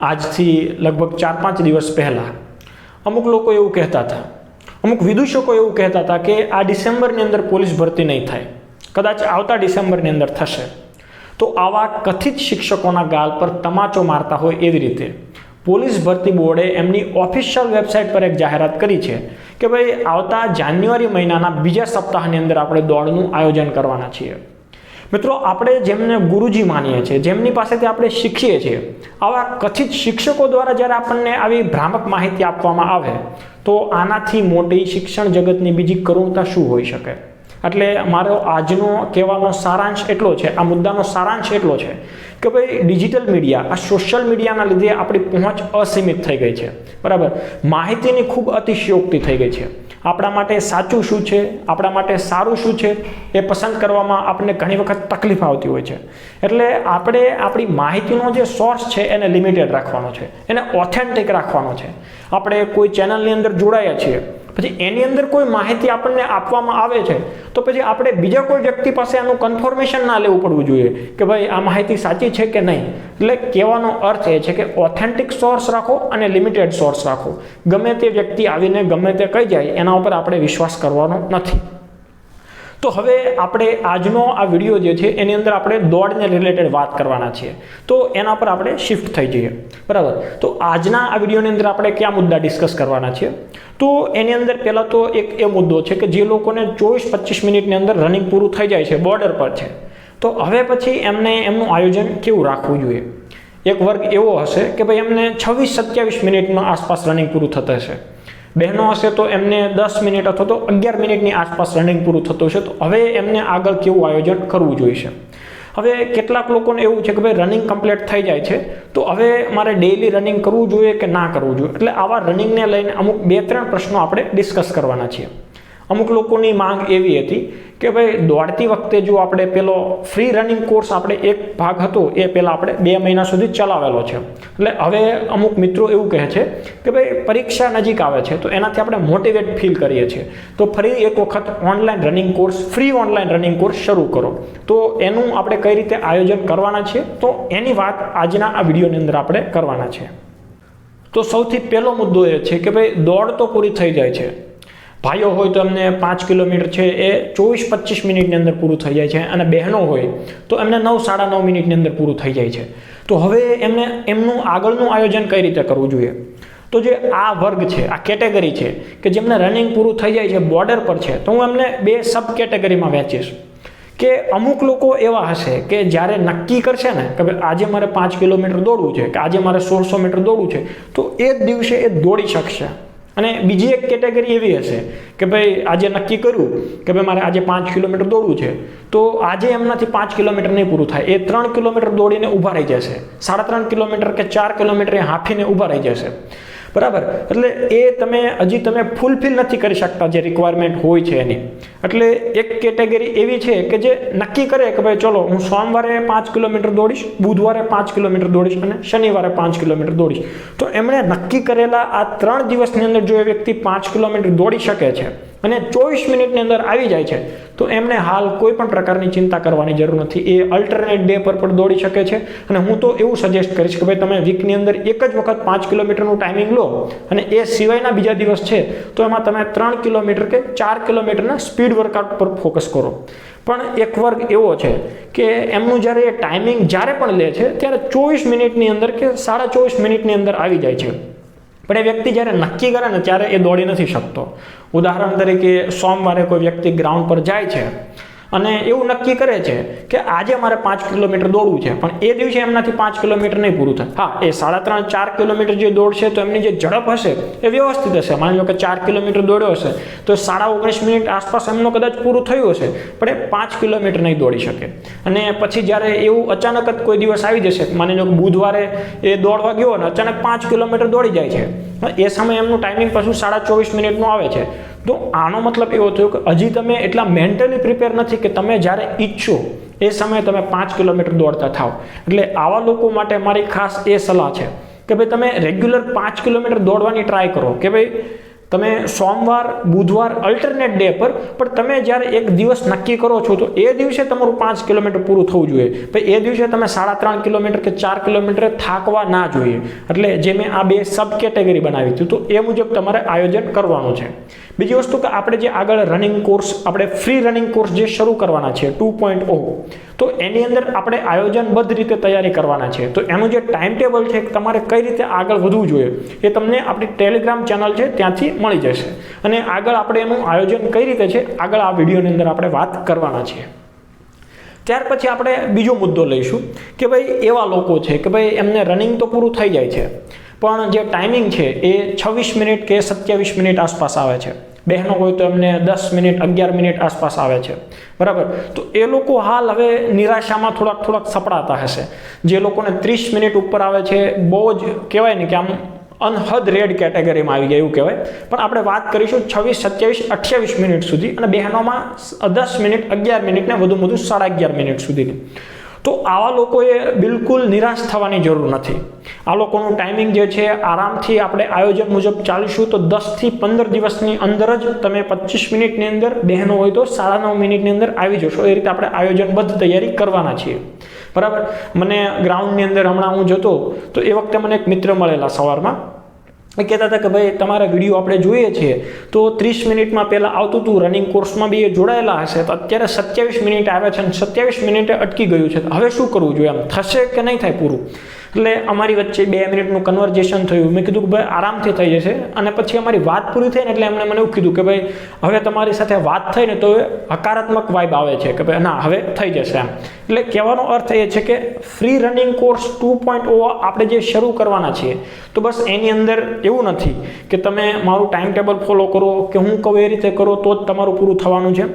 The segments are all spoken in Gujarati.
આજથી લગભગ ચાર પાંચ દિવસ પહેલાં અમુક લોકો એવું કહેતા હતા. અમુક વિદૂષકો એવું કહેતા હતા કે આ ડિસેમ્બરની અંદર પોલીસ ભરતી નહીં થાય. કદાચ આવતા ડિસેમ્બરની અંદર થશે. તો આવા કથિત શિક્ષકોના ગાલ પર તમાચો મારતા હોય એવી રીતે પોલીસ ભરતી બોર્ડે એમની ઓફિશિયલ વેબસાઇટ પર એક જાહેરાત કરી છે કે ભાઈ આવતા જાન્યુઆરી મહિનાના બીજા સપ્તાહની અંદર આપણે દોડનું આયોજન કરવાના છીએ. મિત્રો, આપણે જેમને ગુરુજી માનીએ છીએ, જેમની પાસેથી આપણે શીખીએ છીએ, આવા કથિત શિક્ષકો દ્વારા જ્યારે આપણને આવી ભ્રામક માહિતી આપવામાં આવે, તો આનાથી મોટી શિક્ષણ જગતની બીજી કરુણતા શું હોઈ શકે? એટલે મારો આજનો કહેવાનો સારાંશ એટલો છે, આ મુદ્દાનો સારાંશ એટલો છે કે ભાઈ, ડિજિટલ મીડિયા, આ સોશિયલ મીડિયાના લીધે આપણી પહોંચ અસીમિત થઈ ગઈ છે. બરાબર? માહિતીની ખૂબ અતિશયોક્તિ થઈ ગઈ છે. આપણા માટે સાચું શું છે? આપણા માટે સારું શું છે? એ પસંદ કરવામાં આપણને ઘણી વખત તકલીફ આવતી હોય છે. એટલે આપણે આપણી માહિતીનો જે સોર્સ છે એને લિમિટેડ રાખવાનો છે. એને ઓથેન્ટિક રાખવાનો છે. આપણે કોઈ ચેનલની અંદર જોડાયા છીએ પછી એની અંદર કોઈ માહિતી આપણને આપવામાં આવે છે, તો પછી આપણે બીજા કોઈ વ્યક્તિ પાસે આનું કન્ફર્મેશન ના લેવું પડવું જોઈએ કે ભાઈ આ માહિતી સાચી છે કે નહીં. એટલે કહેવાનો અર્થ એ છે કે ઓથેન્ટિક સોર્સ રાખો અને લિમિટેડ સોર્સ રાખો. ગમે તે વ્યક્તિ આવીને ગમે તે કહી જાય, એના ઉપર આપણે વિશ્વાસ કરવાનો નથી. તો હવે આપણે આજનો આ વીડિયો જે છે, એની અંદર આપણે દોડને રિલેટેડ વાત કરવાના છીએ. તો એના પર આપણે શિફ્ટ થઈ જઈએ. બરાબર? તો આજના આ વિડીયોની અંદર આપણે કયા મુદ્દા ડિસ્કસ કરવાના છીએ? તો એની અંદર પહેલાં તો એક એ મુદ્દો છે કે જે લોકોને ચોવીસ પચીસ મિનિટની અંદર રનિંગ પૂરું થઈ જાય છે બોર્ડર પર છે. તો હવે પછી એમને એમનું આયોજન કેવું રાખવું જોઈએ? એક વર્ગ એવો હશે કે ભાઈ એમને છવ્વીસ સત્યાવીસ મિનિટમાં આસપાસ રનિંગ પૂરું થતા હશે. બહેનો હશે તો એમને દસ મિનિટ અથવા તો અગિયાર મિનિટની આસપાસ રનિંગ પૂરું થતું હશે. તો હવે એમને આગળ કેવું આયોજન કરવું જોઈશે? હવે કેટલાક લોકોને એવું છે કે ભાઈ રનિંગ કમ્પ્લીટ થઈ જાય છે, તો હવે મારે ડેઇલી રનિંગ કરવું જોઈએ કે ના કરવું જોઈએ? એટલે આવા રનિંગને લઈને અમુક બે ત્રણ પ્રશ્નો આપણે ડિસ્કસ કરવાના છીએ. અમુક લોકોની માંગ એવી હતી કે ભાઈ દોડતી વખતે જો આપણે પેલો ફ્રી રનિંગ કોર્સ આપણે એક ભાગ હતો એ પહેલાં આપણે બે મહિના સુધી ચલાવેલો છે. એટલે હવે અમુક મિત્રો એવું કહે છે કે ભાઈ પરીક્ષા નજીક આવે છે તો એનાથી આપણે મોટિવેટ ફીલ કરીએ છીએ. તો ફરી એક વખત online running course free online running course શરૂ કરો. તો એનું આપણે કઈ રીતે આયોજન કરવાના છે? તો એની વાત આજના આ વિડીયોની અંદર આપણે કરવાના છે. તો સૌથી પહેલો મુદ્દો એ છે કે ભાઈ દોડ તો પૂરી થઈ જાય છે. ભાઈઓ હોય તો એમને પાંચ કિલોમીટર છે એ ચોવીસ પચીસ મિનિટની અંદર પૂરું થઈ જાય છે અને બહેનો હોય તો એમને નવ સાડા નવ મિનિટની અંદર પૂરું થઈ જાય છે. તો હવે એમને એમનું આગળનું આયોજન કઈ રીતે કરવું જોઈએ? તો જે આ વર્ગ છે, આ કેટેગરી છે, કે જેમને રનિંગ પૂરું થઈ જાય છે, બોર્ડર પર છે, તો હું એમને બે સબ કેટેગરીમાં વહેંચીશ. કે અમુક લોકો એવા હશે કે જ્યારે નક્કી કરશે ને, કે આજે મારે પાંચ કિલોમીટર દોડવું છે, કે આજે મારે સોળસો મીટર દોડવું છે, તો એ જ દિવસે એ દોડી શકશે. અને બીજી એક કેટેગરી એવી હશે કે ભાઈ આજે નક્કી કર્યું કે ભાઈ મારે આજે પાંચ કિલોમીટર દોડવું છે, તો આજે એમનાથી પાંચ કિલોમીટર નહીં પૂરું થાય. એ ત્રણ કિલોમીટર દોડીને ઊભા રહી જશે. સાડા ત્રણ કિલોમીટર કે ચાર કિલોમીટર એ હાંફીને ઊભા રહી જશે. બરાબર? એટલે એ તમે, હજી તમે ફૂલફિલ નથી કરી શકતા જે રિક્વાયરમેન્ટ હોય છે એની. એટલે એક કેટેગરી એવી છે કે જે નક્કી કરે કે ભાઈ ચલો, હું સોમવારે પાંચ કિલોમીટર દોડીશ, બુધવારે પાંચ કિલોમીટર દોડીશ અને શનિવારે પાંચ કિલોમીટર દોડીશ. તો એમણે નક્કી કરેલા આ ત્રણ દિવસની અંદર જો એ વ્યક્તિ પાંચ કિલોમીટર દોડી શકે છે અને ચોવીસ મિનિટની અંદર આવી જાય છે. તો એમને હાલ કોઈ પણ પ્રકારની ચિંતા કરવાની જરૂર નથી. એ અલ્ટરનેટ ડે પર પણ દોડી શકે છે. અને હું તો એવું સજેસ્ટ કરીશ કે ભાઈ તમે વીકની અંદર એક જ વખત પાંચ કિલોમીટરનું ટાઈમિંગ લો અને એ સિવાયના બીજા દિવસ છે, તો એમાં તમે ત્રણ કિલોમીટર કે ચાર કિલોમીટરના સ્પીડ વર્કઆઉટ પર ફોકસ કરો. પણ એક વર્ગ એવો છે કે એમનું જ્યારે એ ટાઈમિંગ જ્યારે પણ લે છે, ત્યારે ચોવીસ મિનિટની અંદર કે સાડા ચોવીસ મિનિટની અંદર આવી જાય છે. પણ એ વ્યક્તિ જ્યારે નક્કી કરે ને ત્યારે એ દોડી નથી શકતો. ઉદાહરણ તરીકે સોમવારે કોઈ વ્યક્તિ ગ્રાઉન્ડ પર જાય છે અને એવું નક્કી કરે છે કે આજે મારે પાંચ કિલોમીટર દોડવું છે, પણ એ દિવસે એમનાથી પાંચ કિલોમીટર નહીં પૂરું થાય. હા, એ સાડા ત્રણ, ચાર કિલોમીટર જે દોડશે તો એમની જે ઝડપ હશે, એ વ્યવસ્થિત હશે. માની લો કે ચાર કિલોમીટર દોડ્યો હશે, તો સાડા ઓગણીસ મિનિટ આસપાસ એમનું કદાચ પૂરું થયું હશે, પણ એ પાંચ કિલોમીટર નહીં દોડી શકે. અને પછી જ્યારે એવું અચાનક જ કોઈ દિવસ આવી જશે, માની લો બુધવારે એ દોડવા ગયો અને અચાનક પાંચ કિલોમીટર દોડી જાય છે એ સમયે એમનું ટાઈમિંગ પાછું સાડા ચોવીસ મિનિટનું આવે છે. તો આનો મતલબ એવો થયો કે હજી તમે એટલા મેન્ટલી પ્રિપેર નથી કે તમે જ્યારે ઈચ્છો એ સમયે તમે પાંચ કિલોમીટર દોડતા થાવ. એટલે આવા લોકો માટે મારી ખાસ એ સલાહ છે કે ભાઈ તમે રેગ્યુલર પાંચ કિલોમીટર દોડવાની ટ્રાય કરો. કે ભાઈ તમે સોમવાર, બુધવાર અલ્ટરનેટ ડે પર, પણ તમે જ્યારે એક દિવસ નક્કી કરો છો, તો એ દિવસે તમારું પાંચ કિલોમીટર પૂરું થવું જોઈએ. પણ એ દિવસે તમે સાડા ત્રણ કિલોમીટર કે ચાર કિલોમીટર થાકવા ના જોઈએ. એટલે જે મેં આ બે સબ કેટેગરી બનાવી હતી, તો એ મુજબ તમારે આયોજન કરવાનું છે. બીજી વસ્તુ કે આપણે જે આગળ રનિંગ કોર્સ આપણે ફ્રી રનિંગ કોર્સ જે શરૂ કરવાના છે ટુ પોઈન્ટ તો એની અંદર આપણે આયોજનબદ્ધ રીતે તૈયારી કરવાના છે. તો એનું જે ટાઈમ ટેબલ છે, તમારે કઈ રીતે આગળ વધવું જોઈએ, એ તમને આપણી ટેલિગ્રામ ચેનલ છે, ત્યાંથી મળી જશે. અને આગળ આપણે એનું આયોજન કઈ રીતે છે, આગળ આ વિડીયોની અંદર આપણે વાત કરવાના છીએ. ત્યાર પછી આપણે બીજો મુદ્દો લઈશું, કે ભાઈ એવા લોકો છે, કે ભાઈ એમને રનિંગ તો પૂરું થઈ જાય છે, પણ જે ટાઈમિંગ છે, એ છવ્વીસ મિનિટ કે સત્યાવીસ મિનિટ આસપાસ આવે છે. બહેનો હોય તો એમને દસ મિનિટ, અગિયાર મિનિટ આસપાસ આવે છે. બરાબર? તો એ લોકો હાલ હવે નિરાશામાં થોડાક થોડાક સપડાતા હશે. જે લોકોને ત્રીસ મિનિટ ઉપર આવે છે, બહુ જ કહેવાય ને કે આમ અનહદ રેડ કેટેગરીમાં આવી ગયા એવું કહેવાય. પણ આપણે વાત કરીશું છવ્વીસ, સત્યાવીસ, અઠ્યાવીસ મિનિટ સુધી અને બહેનોમાં દસ મિનિટ, અગિયાર મિનિટને વધુ વધુ સાડા અગિયાર મિનિટ સુધીની. તો આવા લોકોએ બિલકુલ નિરાશ થવાની જરૂર નથી. આ લોકોનું ટાઈમિંગ જે છે, આરામથી આપણે આયોજન મુજબ ચાલીશું તો દસથી પંદર દિવસની અંદર જ તમે પચીસ મિનિટની અંદર, બહેનો હોય તો સાડા નવ મિનિટની અંદર આવી જશો. એ રીતે આપણે આયોજનબદ્ધ તૈયારી કરવાના છીએ. બરાબર? મને ગ્રાઉન્ડની અંદર હમણાં હું જતો, તો એ વખતે મને એક મિત્ર મળેલા સવારમાં. એ કહેતા હતા કે ભાઈ, તમારા વીડિયો આપણે જોઈએ છીએ. તો ત્રીસ મિનિટમાં પહેલાં આવતું હતું રનિંગ કોર્સમાં બી એ જોડાયેલા હશે. તો અત્યારે સત્યાવીસ મિનિટ આવે છે અને સત્યાવીસ મિનિટે અટકી ગયું છે. હવે શું કરવું જોઈએ આમ થશે કે નહીં થાય પૂરું? એટલે અમારી વચ્ચે બે મિનિટનું કન્વર્ઝેશન થયું. મેં કીધું કે ભાઈ આરામથી થઈ જશે. અને પછી અમારી વાત પૂરી થઈ ને એટલે એમણે મને એવું કીધું કે ભાઈ, હવે તમારી સાથે વાત થઈ ને તો હકારાત્મક વાઇબ આવે છે કે ભાઈ, ના, હવે થઈ જશે એમ. એટલે કહેવાનો અર્થ એ છે કે free running course two point O આપણે જે શરૂ કરવાના છીએ, તો બસ એની અંદર એવું નથી કે તમે મારું ટાઈમ ટેબલ ફોલો કરો કે હું કહું એ રીતે કરો તો જ તમારું પૂરું થવાનું છે.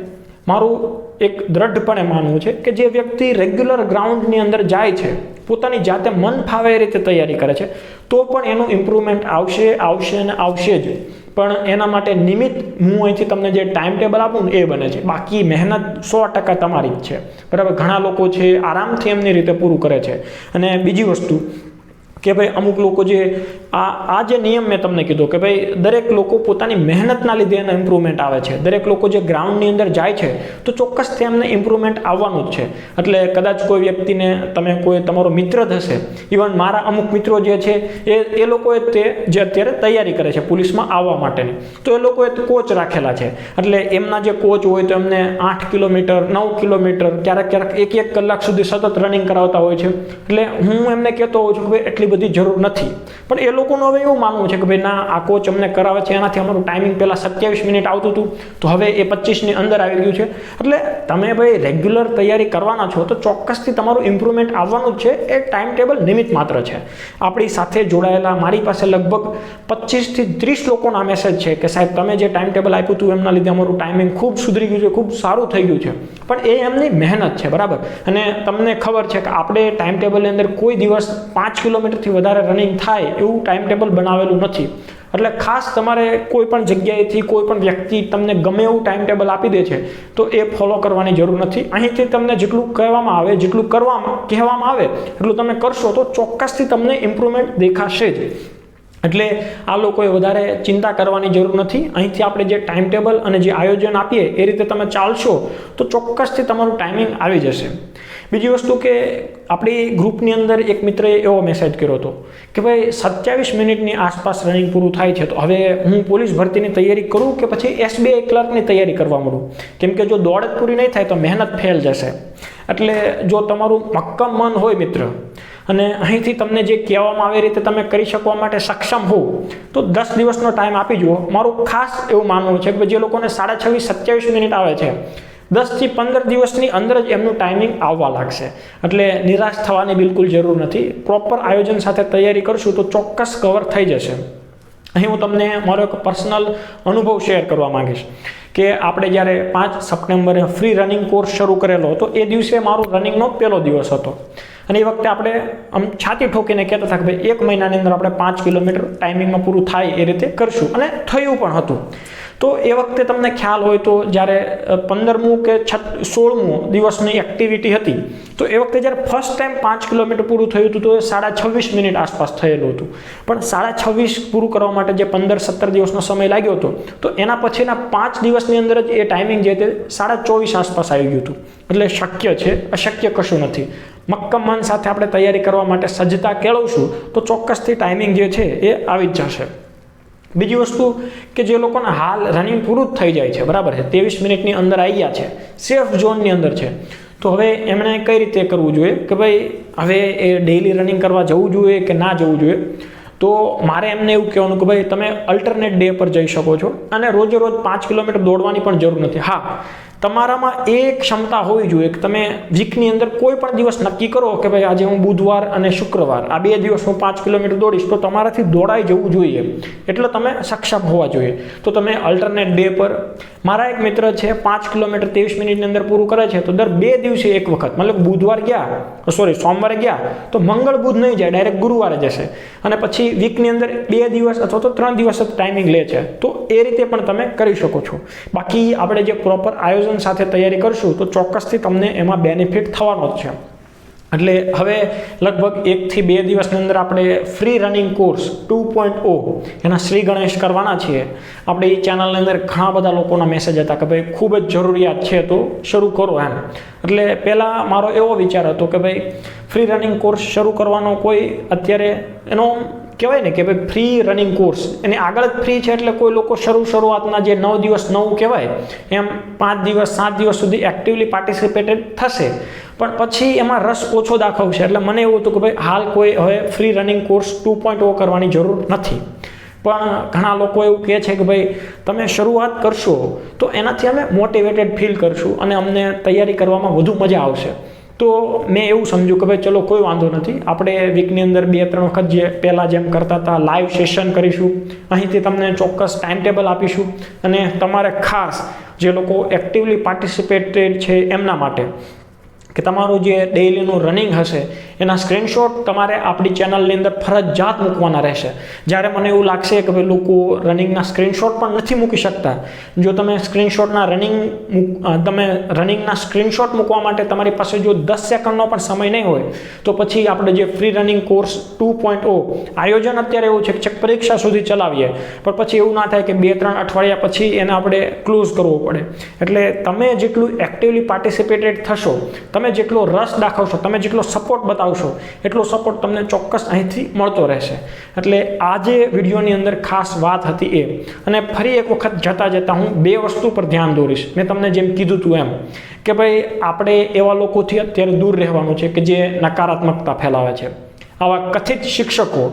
મારું એક દ્રઢપણે માનવું છે કે જે વ્યક્તિ રેગ્યુલર ગ્રાઉન્ડની અંદર જાય છે, પોતાની જાતે મન ફાવે એ રીતે તૈયારી કરે છે, તો પણ એનું ઇમ્પ્રુવમેન્ટ આવશે આવશે અને આવશે જ. પણ એના માટે નિમિત્ત હું અહીંથી તમને જે ટાઈમ ટેબલ આપું ને એ બને છે. બાકી મહેનત સો ટકા તમારી જ છે. બરાબર? ઘણા લોકો છે આરામથી એમની રીતે પૂરું કરે છે. અને બીજી વસ્તુ કે ભાઈ અમુક લોકો જે આ આ જે નિયમ મેં તમને કીધો કે ભાઈ દરેક લોકો પોતાની મહેનતના લીધે એને ઇમ્પ્રુવમેન્ટ આવે છે. દરેક લોકો જે ગ્રાઉન્ડની અંદર જાય છે, તો ચોક્કસ તેમને ઇમ્પ્રુવમેન્ટ આવવાનું જ છે. એટલે કદાચ કોઈ વ્યક્તિને તમે કોઈ, તમારો મિત્ર થશે ઇવન મારા અમુક મિત્રો જે છે, એ એ લોકોએ તે, જે અત્યારે તૈયારી કરે છે પોલીસમાં આવવા માટેની, તો એ લોકોએ કોચ રાખેલા છે. એટલે એમના જે કોચ હોય તો એમને આઠ કિલોમીટર, નવ કિલોમીટર, ક્યારેક ક્યારેક એક એક કલાક સુધી સતત રનિંગ કરાવતા હોય છે. એટલે હું એમને કહેતો હોઉં છું કે એટલી બધી જરૂર નથી. પણ એ લોકોનું હવે એવું માનવું છે કે ભાઈ ના, આ કોચ અમને કરાવે છે, એનાથી અમારું ટાઈમિંગ પહેલાં સત્યાવીસ મિનિટ આવતું હતું, તો હવે એ પચીસની અંદર આવી ગયું છે. એટલે તમે ભાઈ રેગ્યુલર તૈયારી કરવાના છો, તો ચોક્કસથી તમારું ઇમ્પ્રુવમેન્ટ આવવાનું જ છે, એ ટાઈમ ટેબલ નિમિત્ત માત્ર છે. આપણી સાથે જોડાયેલા, મારી પાસે લગભગ પચીસથી ત્રીસ લોકોના મેસેજ છે કે સાહેબ, તમે જે ટાઈમ ટેબલ આપ્યું હતું, એમના લીધે અમારું ટાઈમિંગ ખૂબ સુધરી ગયું છે, ખૂબ સારું થઈ ગયું છે. પણ એ એમની મહેનત છે, બરાબર? અને તમને ખબર છે કે આપણે ટાઈમ ટેબલની અંદર કોઈ દિવસ પાંચ કિલોમીટરથી વધારે રનિંગ થાય એવું ટાઈમ ટેબલ બનાવેલું નથી. એટલે ખાસ તમારે કોઈ પણ જગ્યાએથી કોઈ પણ વ્યક્તિ તમને ગમે એવું ટાઈમ ટેબલ આપી દે છે, તો એ ફોલો કરવાની જરૂર નથી. અહીંથી તમને જેટલું કહેવામાં આવે, જેટલું કરવામાં કહેવામાં આવે, એટલું તમે કરશો તો ચોક્કસથી તમને ઇમ્પ્રુવમેન્ટ દેખાશે જ. એટલે આ લોકોએ વધારે ચિંતા કરવાની જરૂર નથી. અહીંથી આપણે જે ટાઈમ ટેબલ અને જે આયોજન આપીએ, એ રીતે તમે ચાલશો તો ચોક્કસથી તમારું ટાઈમિંગ આવી જશે. બીજી વસ્તુ કે આપણી ગ્રુપની અંદર એક મિત્રએ એવો મેસેજ કર્યો હતો કે ભાઈ સત્યાવીસ મિનિટની આસપાસ રનિંગ પૂરું થાય છે, તો હવે હું પોલીસ ભરતીની તૈયારી કરું કે પછી એસબીઆઈ ક્લર્કની તૈયારી કરવા માંડું? કેમ કે જો દોડ પૂરી નહીં થાય તો મહેનત ફેલ જશે. એટલે જો તમારું મક્કમ મન હોય મિત્ર, અને અહીંથી તમને જે કહેવામાં આવે રીતે તમે કરી શકવા માટે સક્ષમ હો, તો દસ દિવસનો ટાઈમ આપી જુઓ. મારું ખાસ એવું માનવું છે કે જે લોકોને સાડા છવ્વીસ, સત્યાવીસ મિનિટ આવે છે દસથી પંદર દિવસની અંદર જ એમનું ટાઈમિંગ આવવા લાગશે. એટલે નિરાશ થવાની બિલકુલ જરૂર નથી. પ્રોપર આયોજન સાથે તૈયારી કરશું તો ચોક્કસ કવર થઈ જશે. અહીં હું તમને મારો એક પર્સનલ અનુભવ શેર કરવા માંગીશ કે આપણે જ્યારે પાંચ સપ્ટેમ્બરે ફ્રી રનિંગ કોર્સ શરૂ કરેલો હતો, એ દિવસે મારો રનિંગનો પહેલો દિવસ હતો. અને એ વખતે આપણે આમ છાતી ઠોકીને કહેતા હતા કે ભાઈ, એક મહિનાની અંદર આપણે પાંચ કિલોમીટર ટાઈમિંગમાં પૂરું થાય એ રીતે કરશું. અને થયું પણ હતું. તો એ વખતે તમને ખ્યાલ હોય તો જ્યારે પંદરમું કે છ સોળમું દિવસની એક્ટિવિટી હતી, તો એ વખતે જ્યારે ફર્સ્ટ ટાઈમ પાંચ કિલોમીટર પૂરું થયું હતું તો એ સાડા છવ્વીસ મિનિટ આસપાસ થયેલું હતું. પણ સાડા છવ્વીસ પૂરું કરવા માટે જે પંદર સત્તર દિવસનો સમય લાગ્યો હતો, તો એના પછીના પાંચ દિવસની અંદર જ એ ટાઈમિંગ જે તે સાડા ચોવીસ આસપાસ આવી ગયું હતું. એટલે શક્ય છે, અશક્ય કશું નથી. મક્કમ મન સાથે આપણે તૈયારી કરવા માટે સજ્જતા કેળવશું, તો ચોક્કસથી ટાઈમિંગ જે છે એ આવી જ જશે. બીજી વસ્તુ કે જે લોકોને હાલ રનિંગ પૂરું જ થઈ જાય છે, બરાબર છે? ત્રેવીસ મિનિટની અંદર આવી ગયા છે સેફ ઝોનની અંદર છે. તો હવે એમણે કઈ રીતે કરવું જોઈએ? કે ભાઈ, હવે એ ડેઇલી રનિંગ કરવા જવું જોઈએ કે ના જવું જોઈએ? તો મારે એમને એવું કહેવાનું કે ભાઈ, તમે અલ્ટરનેટ ડે પર જઈ શકો છો અને રોજે રોજ પાંચ કિલોમીટર દોડવાની પણ જરૂર નથી. હા તમારામાં એ ક્ષમતા હોવી જોઈએ કે તમે વીકની અંદર કોઈ પણ દિવસ નક્કી કરો કે ભાઈ આજે હું બુધવાર અને શુક્રવાર, આ બે દિવસ હું પાંચ કિલોમીટર દોડીશ, તો તમારાથી દોડાઈ જવું જોઈએ. એટલે તમે સક્ષમ હોવા જોઈએ. તો તમે અલ્ટરનેટ ડે પર, મારા એક મિત્ર છે, પાંચ કિલોમીટર ત્રેવીસ મિનિટની અંદર પૂરું કરે છે, તો દર બે દિવસે એક વખત, મતલબ બુધવાર ગયા સોરી સોમવારે ગયા, તો મંગળ બુધ નહીં જાય ડાયરેક્ટ ગુરુવારે જશે. અને પછી વીકની અંદર બે દિવસ અથવા તો ત્રણ દિવસ જ ટાઈમિંગ લે છે. તો એ રીતે પણ તમે કરી શકો છો. બાકી આપણે જે પ્રોપર આયોજન સાથે તૈયારી કરશું તો ચોક્કસથી તમને એમાં બેનિફિટ થવાનો જ છે. એટલે હવે લગભગ એકથી બે દિવસની અંદર આપણે free running course two point O એના શ્રી ગણેશ કરવાના છીએ. આપણે એ ચેનલની અંદર ઘણા બધા લોકોના મેસેજ હતા કે ભાઈ ખૂબ જ જરૂરિયાત છે તો શરૂ કરો એમ. એટલે પહેલાં મારો એવો વિચાર હતો કે ભાઈ ફ્રી રનિંગ કોર્સ શરૂ કરવાનો કોઈ અત્યારે એનો કહેવાય ને કે ભાઈ ફ્રી રનિંગ કોર્સ એની આગળ જ ફ્રી છે એટલે કોઈ લોકો શરૂ શરૂઆતના જે નવ દિવસ, નવું કહેવાય, એમ પાંચ દિવસ, સાત દિવસ સુધી એક્ટિવલી પાર્ટિસિપેટેડ થશે. પણ પછી એમાં રસ ઓછો દાખવશે. એટલે મને એવું હતું કે ભાઈ હાલ કોઈ હવે free running course two point O કરવાની જરૂર નથી. પણ ઘણા લોકો એવું કહે છે કે ભાઈ તમે શરૂઆત કરશો તો એનાથી અમે મોટિવેટેડ ફીલ કરશું અને અમને તૈયારી કરવામાં વધુ મજા આવશે. તો મેં એવું સમજ્યું કે ભાઈ ચલો, કોઈ વાંધો નથી. આપણે વીકની અંદર બે, ત્રણ વખત જે પહેલાં જેમ કરતા હતા લાઈવ સેશન કરીશું. અહીંથી તમને ચોક્કસ ટાઈમ ટેબલ આપીશું. અને તમારે ખાસ જે લોકો એક્ટિવલી પાર્ટિસિપેટેડ છે, એમના માટે. કે તમારું જે ડેઇલીનું રનિંગ હશે, એના સ્ક્રીનશોટ તમારે આપણી ચેનલની અંદર ફરજિયાત મૂકવાના રહેશે. જ્યારે મને એવું લાગશે કે ભાઈ લોકો રનિંગના સ્ક્રીનશોટ પણ નથી મૂકી શકતા, જો તમે સ્ક્રીનશોટના રનિંગ તમે રનિંગના સ્ક્રીનશોટ મૂકવા માટે તમારી પાસે જો દસ સેકન્ડનો પણ સમય નહીં હોય, તો પછી આપણે જે free running course two point O આયોજન અત્યારે એવું છે કે પરીક્ષા સુધી ચલાવીએ. પણ પછી એવું ના થાય કે બે, ત્રણ અઠવાડિયા પછી એને આપણે ક્લોઝ કરવો પડે. એટલે તમે જેટલું એક્ટિવલી પાર્ટિસિપેટેડ થશો, તમે તમે જેટલો રસ દાખવશો, તમે જેટલો સપોર્ટ બતાવશો, એટલો સપોર્ટ તમને ચોક્કસ અહીંથી મળતો રહેશે. એટલે આજે વિડીયોની અંદર ખાસ વાત હતી એ. અને ફરી એક વખત જતાં જતાં હું બે વસ્તુ પર ધ્યાન દોરીશ. મેં તમને જેમ કીધું હતું એમ કે ભાઈ, આપણે એવા લોકોથી અત્યારે દૂર રહેવાનું છે કે જે નકારાત્મકતા ફેલાવે છે. આવા કથિત શિક્ષકો,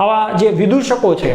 આવા જે વિદૂષકો છે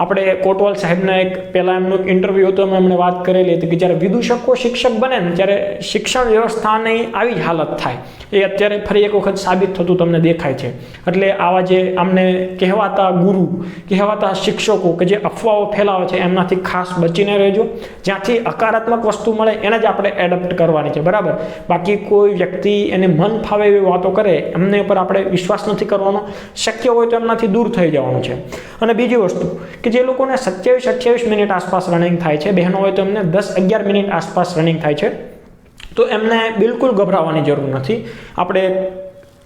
આપણે કોટવાલ સાહેબના એક પહેલાં એમનું ઇન્ટરવ્યૂ હતો, એમાં એમણે વાત કરેલી હતી કે જ્યારે વિદૂષકો શિક્ષક બને ને ત્યારે શિક્ષણ વ્યવસ્થાની આવી જ હાલત થાય. એ અત્યારે ફરી એક વખત સાબિત થતું તમને દેખાય છે. એટલે આવા જે આમને કહેવાતા ગુરુ, કહેવાતા શિક્ષકો કે જે અફવાઓ ફેલાવે છે, એમનાથી ખાસ બચીને રહેજો. જ્યાંથી હકારાત્મક વસ્તુ મળે, એને જ આપણે એડપ્ટ કરવાની છે. બરાબર? બાકી કોઈ વ્યક્તિ એને મન ફાવે એવી વાતો કરે, એમને ઉપર આપણે વિશ્વાસ નથી કરવાનો. શક્ય હોય તો એમનાથી દૂર થઈ જવાનું છે. અને બીજી વસ્તુ કે જે લોકોને સત્યાવીસ, અઠ્યાવીસ મિનિટ આસપાસ રનિંગ થાય છે, બહેનો હોય તો એમને દસ, અગિયાર મિનિટ આસપાસ રનિંગ થાય છે. તો એમને બિલકુલ ગભરાવાની જરૂર નથી. આપણે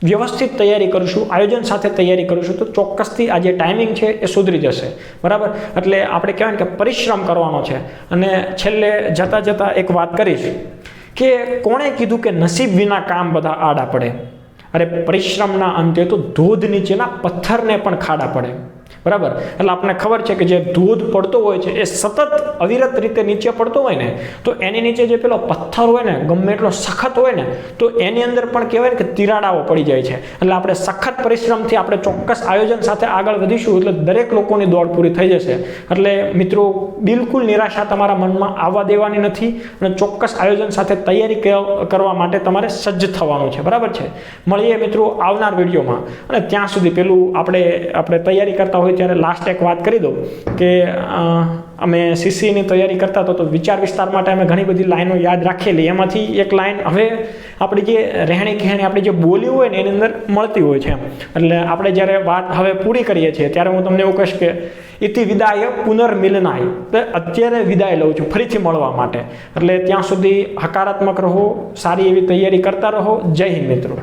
વ્યવસ્થિત તૈયારી કરીશું, આયોજન સાથે તૈયારી કરીશું, તો ચોક્કસથી આ જે ટાઈમિંગ છે એ સુધરી જશે. બરાબર? એટલે આપણે કહેવાય ને કે પરિશ્રમ કરવાનો છે. અને છેલ્લે જતાં જતાં એક વાત કરીશ કે કોણે કીધું કે નસીબ વિના કામ બધા આડા પડે? અરે પરિશ્રમના અંતે તો ધોધ નીચેના પથ્થરને પણ ખાડા પડે. બરાબર? એટલે આપણને ખબર છે કે જે ધોધ પડતો હોય છે, એ સતત અવિરત રીતે નીચે પડતો હોય ને, તો એની નીચે જે પેલો પથ્થર હોય ને, ગમે એટલો સખત હોય ને, તો એની અંદર પણ કહેવાય ને કે તિરાડાઓ પડી જાય છે. એટલે આપણે સખત પરિશ્રમથી આપણે ચોક્કસ આયોજન સાથે આગળ વધીશું, એટલે દરેક લોકોની દોડ પૂરી થઈ જશે. એટલે મિત્રો, બિલકુલ નિરાશા તમારા મનમાં આવવા દેવાની નથી અને ચોક્કસ આયોજન સાથે તૈયારી કરવા માટે તમારે સજ્જ થવાનું છે. બરાબર છે? મળીએ મિત્રો આવનાર વિડીયોમાં. અને ત્યાં સુધી પેલું આપણે આપણે તૈયારી કરતા હોય ત્યારે લાસ્ટ એક વાત કરી દઉં કે અમે સીસીની તૈયારી કરતા હતો તો વિચાર વિસ્તાર માટે અમે ઘણી બધી લાઈનો યાદ રાખેલી. એમાંથી એક લાઈન હવે આપણી જે રહેણી કહેણી, આપણી જે બોલી હોય ને એની અંદર મળતી હોય છે એટલે આપણે જ્યારે વાત હવે પૂરી કરીએ છીએ, ત્યારે હું તમને એવું કહીશ કે ઇતિ વિદાય પુનર્મિલનાય. તો અત્યારે વિદાય લઉં છું ફરીથી મળવા માટે. એટલે ત્યાં સુધી હકારાત્મક રહો, સારી એવી તૈયારી કરતા રહો. જય હિન્દ મિત્રો.